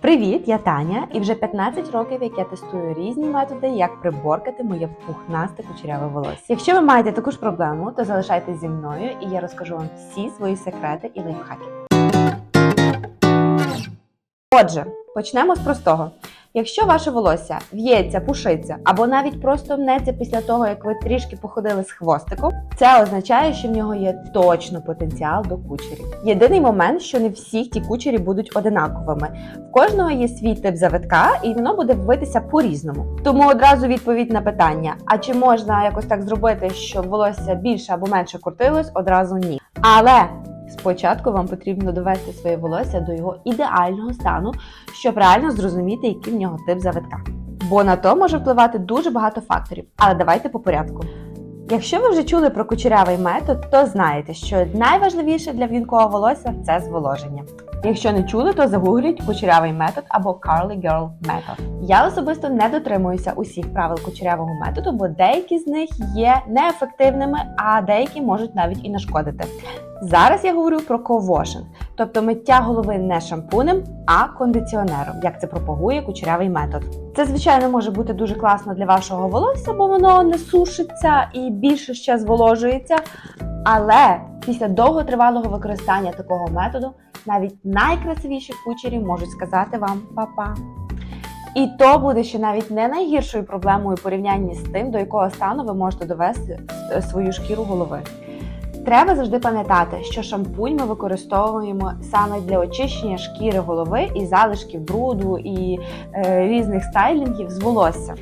Привіт, я Таня, і вже 15 років, як я тестую різні методи, як приборкати моє пухнасте кучеряве волосся. Якщо ви маєте таку ж проблему, то залишайтеся зі мною, і я розкажу вам всі свої секрети і лайфхаки. Отже, почнемо з простого. Якщо ваше волосся в'ється, пушиться або навіть просто мнеться після того, як ви трішки походили з хвостиком, це означає, що в нього є точно потенціал до кучерів. Єдиний момент, що не всі ті кучері будуть одинаковими. В кожного є свій тип завитка, і воно буде витися по-різному. Тому одразу відповідь на питання: а чи можна якось так зробити, щоб волосся більше або менше крутилось? Одразу ні. Але Спочатку вам потрібно довести своє волосся до його ідеального стану, щоб реально зрозуміти, який в нього тип завитка. Бо на то може впливати дуже багато факторів. Але давайте по порядку. Якщо ви вже чули про кучерявий метод, то знаєте, що найважливіше для вінкового волосся це зволоження. Якщо не чули, то загугліть кучерявий метод або Curly Girl метод. Я особисто не дотримуюся усіх правил кучерявого методу, бо деякі з них є неефективними, а деякі можуть навіть і нашкодити. Зараз я говорю про ковошинг, тобто миття голови не шампунем, а кондиціонером, як це пропагує кучерявий метод. Це, звичайно, може бути дуже класно для вашого волосся, бо воно не сушиться і більше ще зволожується. Але після довготривалого використання такого методу навіть найкрасивіші кучері можуть сказати вам па-па. І то буде ще навіть не найгіршою проблемою порівнянні з тим, до якого стану ви можете довести е, свою шкіру голови. Треба завжди пам'ятати, що шампунь ми використовуємо саме для очищення шкіри голови і залишків бруду і е, різних стайлінгів з волосся.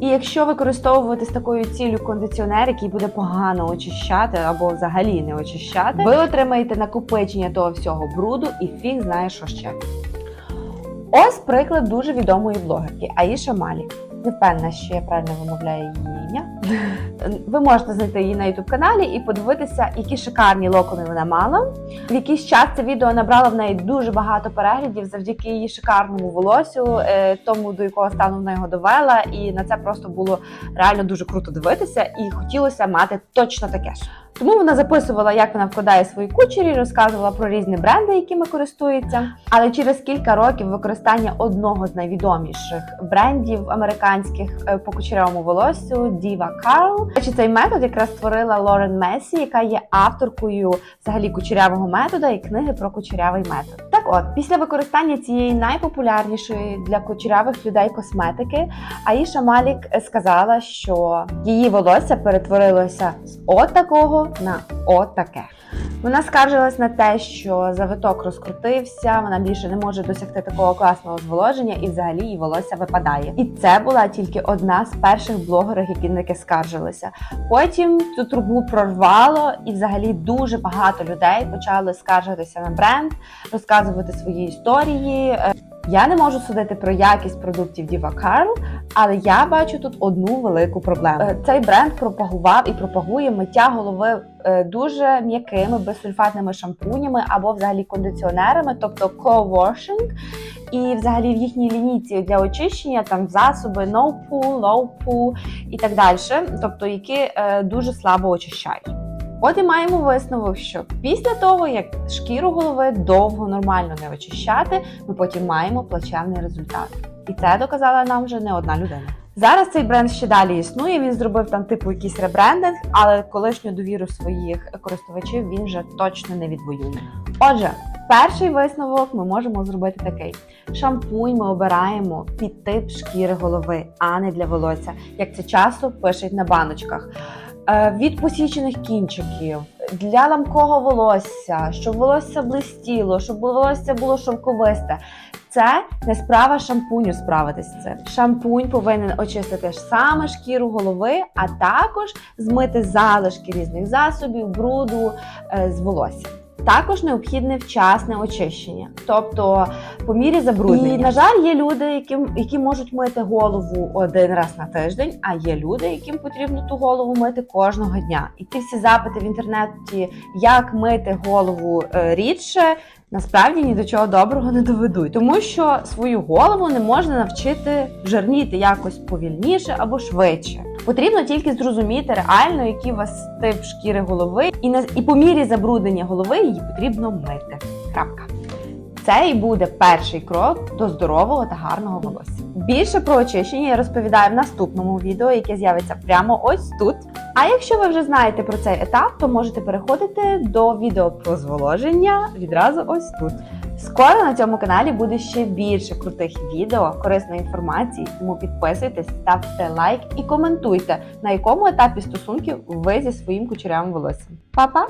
І якщо використовувати з такою ціллю кондиціонер, який буде погано очищати або взагалі не очищати, ви отримаєте накопичення того всього бруду і фіг знає, що ще. Ось приклад дуже відомої блогерки Аїша Малік. Не впевнена, що я правильно вимовляю її ім'я. Ви можете знайти її на youtube каналі і подивитися, які шикарні локони вона мала. В якийсь час це відео набрало в неї дуже багато переглядів завдяки її шикарному волосю, е, тому до якого стану вона його довела. І на це просто було реально дуже круто дивитися, і хотілося мати точно таке ж. Тому вона записувала, як вона вкладає свої кучері, розказувала про різні бренди, якими користується. Але через кілька років використання одного з найвідоміших брендів американських е, по кучерявому волоссю Діва Карл. Чи цей метод якраз створила Лорен Месі, яка є авторкою взагалі кучерявого метода і книги про кучерявий метод. Так от, після використання цієї найпопулярнішої для кучерявих людей косметики, Аїша Малік сказала, що її волосся перетворилося з отакого такого на от таке. Вона скаржилась на те, що завиток розкрутився, вона більше не може досягти такого класного зволоження, і взагалі її волосся випадає. І це була тільки одна з перших блогерів, які на таке скаржилися. Потім цю трубу прорвало, і взагалі дуже багато людей почали скаржитися на бренд, розказувати свої історії. Я не можу судити про якість продуктів Diva Carl, але я бачу тут одну велику проблему. Цей бренд пропагував і пропагує миття голови дуже м'якими безсульфатними шампунями або взагалі кондиціонерами, тобто co-washing. І взагалі в їхній лінійці для очищення там засоби no poo, low poo і так далі, тобто які е, дуже слабо очищають. От і маємо висновок, що після того, як шкіру голови довго нормально не очищати, ми потім маємо плачевний результат. І це доказала нам вже не одна людина. Зараз цей бренд ще далі існує. Він зробив там типу якийсь ребрендинг, але колишню довіру своїх користувачів він вже точно не відвоює. Отже, перший висновок ми можемо зробити такий: шампунь ми обираємо під тип шкіри голови, а не для волосся, як це часто пишуть на баночках. Е, Від посічених кінчиків для ламкого волосся, щоб волосся блистіло, щоб волосся було шовковисте. Це не справа шампуню справитися з цим. Шампунь повинен очистити саме шкіру голови, а також змити залишки різних засобів, бруду е, з волосся. Також необхідне вчасне очищення, тобто по мірі забруднення. І, на жаль, є люди, яким, які можуть мити голову один раз на тиждень, а є люди, яким потрібно ту голову мити кожного дня. І ті всі запити в інтернеті, як мити голову е, рідше, насправді ні до чого доброго не доведуть, тому що свою голову не можна навчити жирніти якось повільніше або швидше. Потрібно тільки зрозуміти реально, який у вас тип шкіри голови, і на і по мірі забруднення голови її потрібно мити. Крапка. Це і буде перший крок до здорового та гарного волосся. Більше про очищення я розповідаю в наступному відео, яке з'явиться прямо ось тут. А якщо ви вже знаєте про цей етап, то можете переходити до відео про зволоження відразу ось тут. Скоро на цьому каналі буде ще більше крутих відео, корисної інформації, тому підписуйтесь, ставте лайк і коментуйте, на якому етапі стосунків ви зі своїм кучерявим волоссям. Па-па!